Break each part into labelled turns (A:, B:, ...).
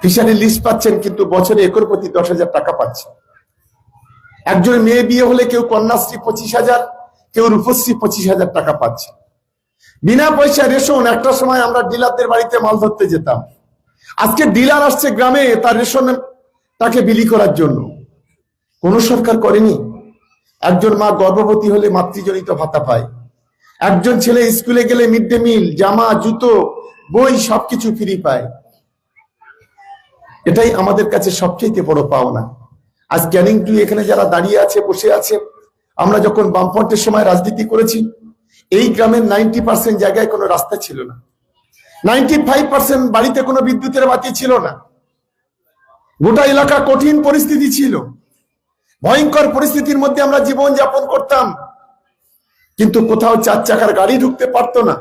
A: Fishery list পাচ্ছেন, কিন্তু বছরে একর প্রতি দশ হাজার টাকা পাচ্ছে। একজন মেয়ে বিয়ে হলে কেউ কন্যাশ্রী পঁচিশ হাজার, কেউ রূপশ্রী পঁচিশ হাজার টাকা পাচ্ছে। বিনা পয়সা রেশন, একটা সময় আমরা ডিলারদের বাড়িতে মাল ধরতে যেতাম। আজকে ডিলার আসছে গ্রামে, তার রেশন তাকে বিলি করার জন্য। কোন সরকার করেনি? একজন মা গর্ভবতী হলে মাতৃজনিত ভাতা পায়। একজন ছেলে স্কুলে গেলে মিড ডে মিল, জামা, জুতো, বই সবকিছু ফ্রি পায়। এটাই আমাদের কাছে সবচেয়ে বড় পাওনা। আজ ক্যানিং টু এখানে যারা দাঁড়িয়ে আছে, বসে আছে, আমরা যখন বামফ্রন্টের সময় রাজনীতি করেছি, এই গ্রামের নাইনটি পার্সেন্ট জায়গায় কোনো রাস্তা ছিল না। নাইনটি ফাইভ পার্সেন্ট বাড়িতে কোনো বিদ্যুতের বাতি ছিল না। গোটা এলাকা কঠিন পরিস্থিতি ছিল। ভয়ঙ্কর পরিস্থিতির মধ্যে আমরা জীবন যাপন করতাম। কিন্তু কোথাও চার চাকার গাড়ি ঢুকতে পারতো না।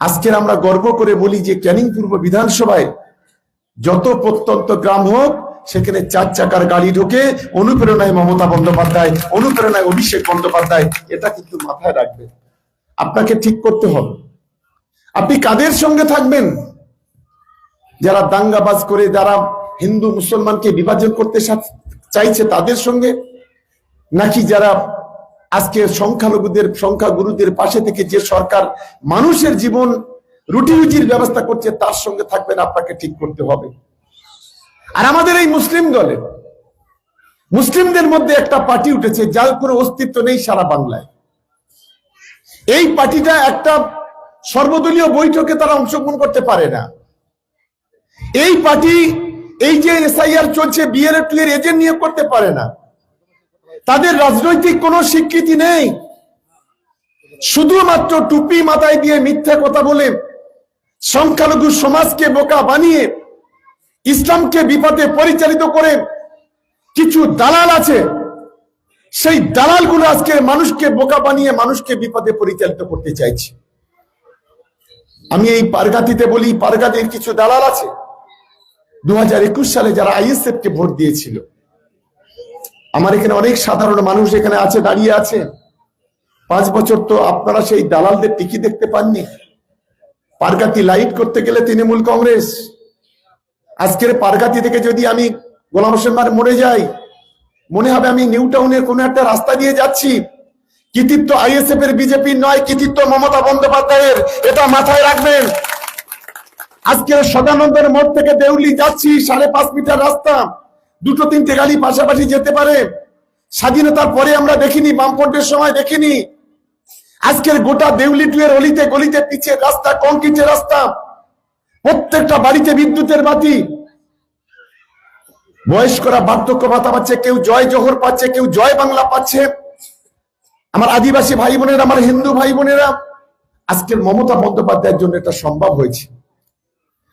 A: আজকের আমরা গর্ব করে বলি যে ক্যানিং পূর্ব বিধানসভায় যত প্রত্যন্ত গ্রাম হোক, সেখানে চার চাকার গাড়ি ঢোকে অনুপ্রেরণায় মমতা বন্দ্যোপাধ্যায়, অনুপ্রেরণায় অভিষেক বন্দ্যোপাধ্যায়, এটা কিন্তু মাথায় রাখবে। আপনাকে ঠিক করতে হবে। আপনি কাদের সঙ্গে থাকবেন? যারা দাঙ্গাবাজ করে, যারা হিন্দু মুসলমানকে বিভাজন করতে চাইছে তাদের সঙ্গে? নাকি যারা আজকে সংখ্যালঘুদের, সংখ্যাগুরুদের পাশে থেকে যে সরকার মানুষের জীবন রুটি রুজির ব্যবস্থা করছে, তার সঙ্গে থাকবেন, আপনাকে ঠিক করতে হবে। আর আমাদের এই মুসলিম দলে, মুসলিমদের মধ্যে একটা পার্টি উঠেছে, যার কোনো অস্তিত্ব নেই সারা বাংলায়। এই পার্টিটা একটা সর্বদলীয় বৈঠকে তারা অংশগ্রহণ করতে পারে না। এই পার্টি, এই যে এসআইআর চলছে বিএলএ টু এর এজেন্ট নিয়োগ করতে পারে না। তাদের রাজনৈতিক কোনো স্বীকৃতি নেই। শুধুমাত্র টুপি মাথায় দিয়ে মিথ্যা কথা বলে সংখ্যালঘু সমাজকে বোকা বানিয়ে, ইসলামকে বিপদে পরিচালিত করে কিছু দালাল আছে, সেই দালালগুলো আজকে মানুষকে বোকা বানিয়ে মানুষকে বিপদে পরিচালিত করতে চাইছে। আমি এই পারগাতিতে বলি, পারগাতির কিছু দালাল আছে। দু হাজার একুশ সালে যারা আইএসএফ কে ভোট দিয়েছিল, আমার এখানে অনেক সাধারণ মানুষ এখানে আছে, দাঁড়িয়ে আছে। পাঁচ বছর তো আপনারা সেই দালালদের টিকি দেখতে পাননি। পারগাতি লাইট করতে গেলে তৃণমূল কংগ্রেস। আজকের পারগাতি থেকে যদি আমি গোলাম হোসেন মার মরে যাই, মনে হবে আমি নিউ টাউনের কোনো একটা রাস্তা দিয়ে যাচ্ছি। কৃতিত্ব আইএসএফ এর বিজেপির নয়, কৃতিত্ব মমতা বন্দ্যোপাধ্যায়ের, এটা মাথায় রাখবেন। আজকের সদানন্দের মোড় থেকে দেউলি যাচ্ছি, সাড়ে পাঁচ মিটার রাস্তা। দুটো তিনটে গাড়ি পাশাপাশি যেতে পারে। স্বাধীনতার পরে আমরা দেখিনি, বামফ্রন্টের সময় দেখিনি। আজকের গোটা দেউলি টুয়ের অলিতে গলিতে পিছের রাস্তা, কংক্রিটের রাস্তা। প্রত্যেকটা বাড়িতে বিদ্যুতের বাতি। বয়স্করা বার্ধক্য ভাতা পাচ্ছে, কেউ জয় জোহর পাচ্ছে, কেউ জয় বাংলা পাচ্ছে। আমার আদিবাসী ভাই বোনেরা, আমার হিন্দু ভাই বোনেরা, আজকের মমতা বন্দ্যোপাধ্যায়ের জন্য এটা সম্ভব হয়েছে।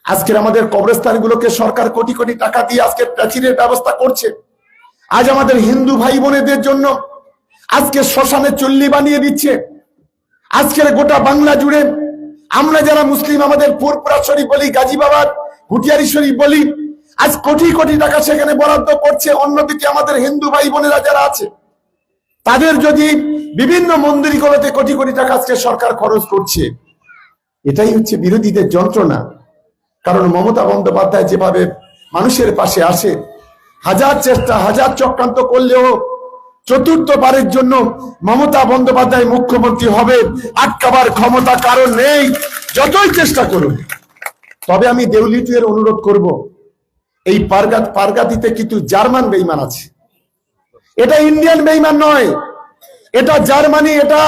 A: আজকের আমাদের কবরস্থানগুলোকে সরকার কোটি কোটি টাকা দিয়ে আজকের প্রাচীরের ব্যবস্থা করছে। আজ আমাদের হিন্দু ভাই বোনেদের জন্য আজকে শ্মশানে চল্লি বানিয়ে দিচ্ছে। আজকের গোটা বাংলা জুড়ে আমরা যারা মুসলিম, আমাদের পুরপুরা শরীফ বলি গাজীবাবাদ হুটিয়ারি শরীফ বলি আজ কোটি কোটি টাকা সেখানে বরাদ্দ করছে অন্যদিকে আমাদের হিন্দু ভাই বোনেরা যারা আছে, তাদের যদি বিভিন্ন মন্দিরগুলোতে কোটি কোটি টাকা আজকে সরকার খরচ করছে, এটাই হচ্ছে বিরোধীদের যন্ত্রণা। কারণ মমতা বন্দ্যোপাধ্যায় যেভাবে মানুষের পাশে আসে, হাজার চেষ্টা, হাজার চক্রান্ত করলেও চতুর্থবারের জন্য মমতা বন্দ্যোপাধ্যায় মুখ্যমন্ত্রী হবে আটকাবার ক্ষমতা কারণ নেই। যতই চেষ্টা করুন। তবে আমি দেউলিটুয়ের অনুরোধ করব, এই পারগাত পারগাতিতে কিন্তু জার্মান বেইমান আছে। এটা ইন্ডিয়ান বেইমান নয়। এটা জার্মানি, এটা